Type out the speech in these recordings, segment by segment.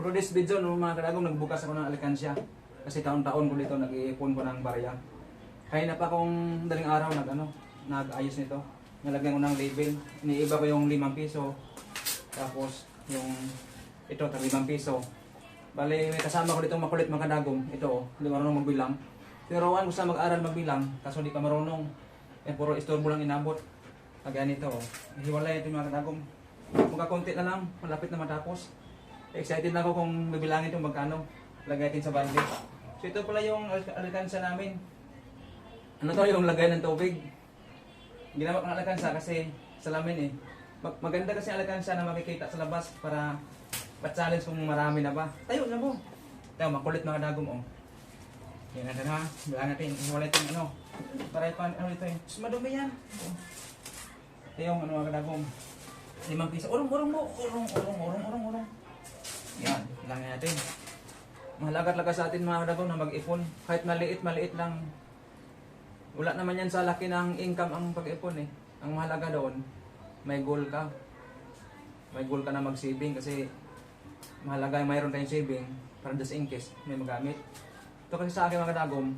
Puro this video, no, mga kadagom, nagbukas ako ng alikansya. Kasi taon-taon ko dito, nag-iipon ko ng barya. Kaya na pa akong daling araw nag, ano, nag-ayos nito. Nalagyan ko ng label. Iniiba ko yung 5 piso. Tapos, yung ito, tag 5 piso. Bale, may kasama ko dito makulit mga kadagom. Ito, oh, hindi marunong magbilang. Tinuruan ko sa mag-aral magbilang, kaso hindi pa marunong. Eh, puro istorbo lang inabot. Kagaya nito, oh. Hiwalay ito mga kadagom. Magkakunti na lang, malapit na matapos. Excited na ako kung bibilangin itong magkano. Lagay natin sa bandit. So ito pala yung al- alkansa namin. Ano to yung lagay ng tubig. Ginawa ko ng alkansa kasi salamin eh. Mag- maganda kasi alkansa na makikita sa labas para ma-challenge kung marami na ba. Tayo na mo. Tayo, makulit mga dagom oh. Yan natin ha. Bilang natin. Iwala ito yung ano. Para ito, ano ito eh. Madumi yan. Ito yung ano mga dagom. Limang piso. Urong, urong mo. Urong, urong, urong, urong, urong. Yan, lang natin. Mahalaga talaga sa atin mga kadagong na mag-ipon. Kahit maliit, maliit lang. Wala naman yan sa laki ng income ang pag-ipon eh. Ang mahalaga doon, may goal ka. May goal ka na mag-saving kasi mahalaga yung mayroon tayong saving para just in case may magamit. Ito kasi sa akin mga kadagom,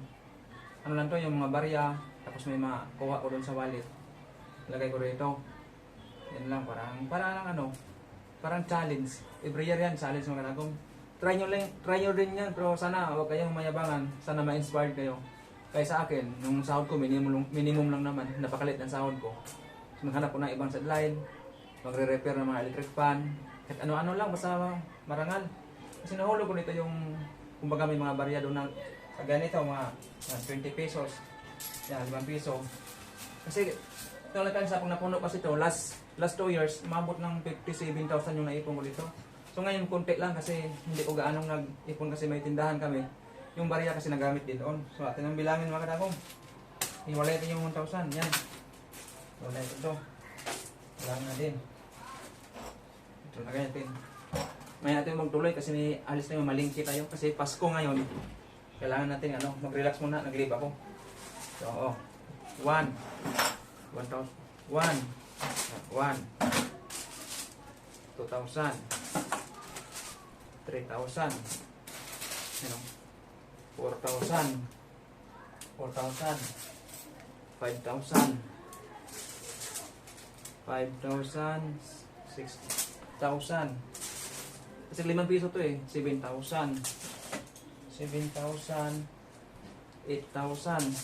ano lang to yung mga barya, tapos may makuha ko doon sa wallet. Lagay ko rito. Yan lang, parang, parang ano, parang challenge. Every year yan, challenge mga kanagong. Try nyo, lang, try nyo rin yan, pero sana huwag kayong mayabangan. Sana ma-inspired kayo. Kaya sa akin, nung sahod ko, minimum, minimum lang naman. Napakalit ng sahod ko. So, naghanap ko ng ibang sideline. Magre-repair ng mga electric fan. Kahit ano-ano lang, basta marangal. Kasi nahulog ko nito yung, kumbaga may mga barya doon na, sa ganito, mga, mga 20 pesos. Yan, 5 piso. Kasi, talagang sa kung napuno kasi to last last 2 years, umabot ng 57,000 yung naipon ko dito. So ngayon, konti lang kasi hindi ko gaanong nag-ipon kasi may tindahan kami. Yung barya kasi nagamit din doon. So atin ang bilangin mga kadakong. Iwalay natin yung 1,000. Yan. Iwalay ito. Walang na din. Ito na natin. May natin magtuloy kasi may alis na yung malingki tayo. Kasi Pasko ngayon. Kailangan natin ano, mag-relax muna. Nag-leave ako. So, oh. One. 1,000. 1. 1. 2,000. 3,000. Ano? 4,000. 4,000. 5,000. 5,000. 6,000. Kasi 5 piso to eh. 7,000. 7,000. 8,000.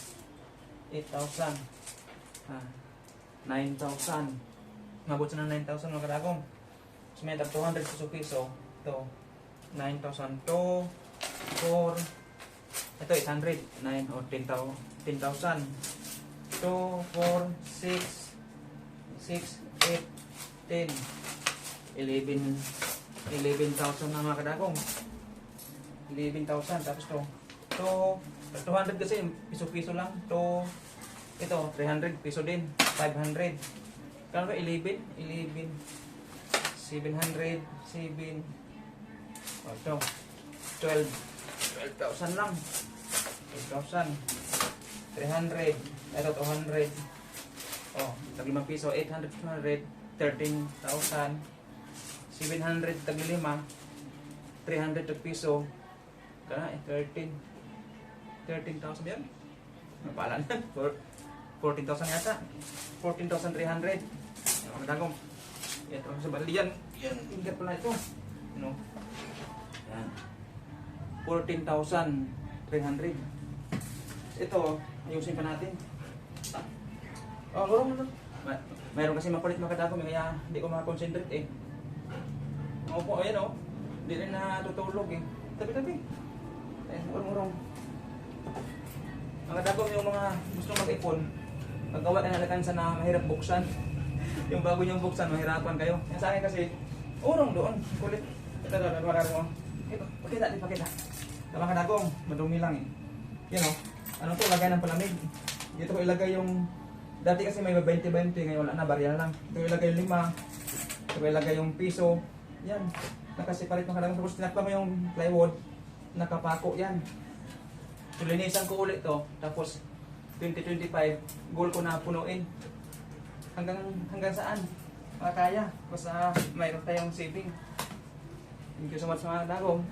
8,000. Ah, 9,000. Mabot sa ng 9,000 mga kadagong. So may tag 200 piso piso. Ito. 9,000 to 4 ito 800 9 o 10,000 10,000 2 4 6 6 8 10 11 11,000 na mga kadagong 11,000 tapos to to 200 kasi piso-piso lang to ito 300 piso din. 500 kano ba 11 11 700 7 oh, ito. 12 12,000 lang. 12,000 300 ito 200 oh tag 5 piso. 800 200 13,000 700 tag 5 300 tag piso. Kana eh 13 13,000 yan? Napala na 14,000 yata. 14,300 yung mga dagong. Ito sa baldi yan. Yan ingat pala ito. Ano yan 14,300 ito ayusin pa natin. Oh gano'n mo Ma- mayroon kasi makulit mga kadagong kaya hindi ko makakonsentrate eh. Opo, ayan o. Hindi rin natutulog eh. Tabi-tabi. Eh, urong-urong. Mga dagom yung mga gusto mag-ipon, paggawa ka na alkansa na mahirap buksan. yung bago niyong buksan, mahirapan kayo. Yan sa akin kasi, urong doon. Kulit. Ito, ito, ito, ito, ito. Pakita, di pakita. Mga dagong, madumi lang eh. Yan o. Ano to, lagay ng palamig. Dito ko ilagay yung, dati kasi may 20-20, ngayon wala na, barya lang. Ito ko ilagay yung lima. Ito ko ilagay yung piso. Yan. Nakasiparit ng kadang tapos tinakpa mo yung plywood. Nakapako yan. So linisan ko ulit to. Tapos 2025, goal ko na punuin. Hanggang hanggang saan? Makakaya. Basta mayroon tayong saving. Thank you so much mga dagom.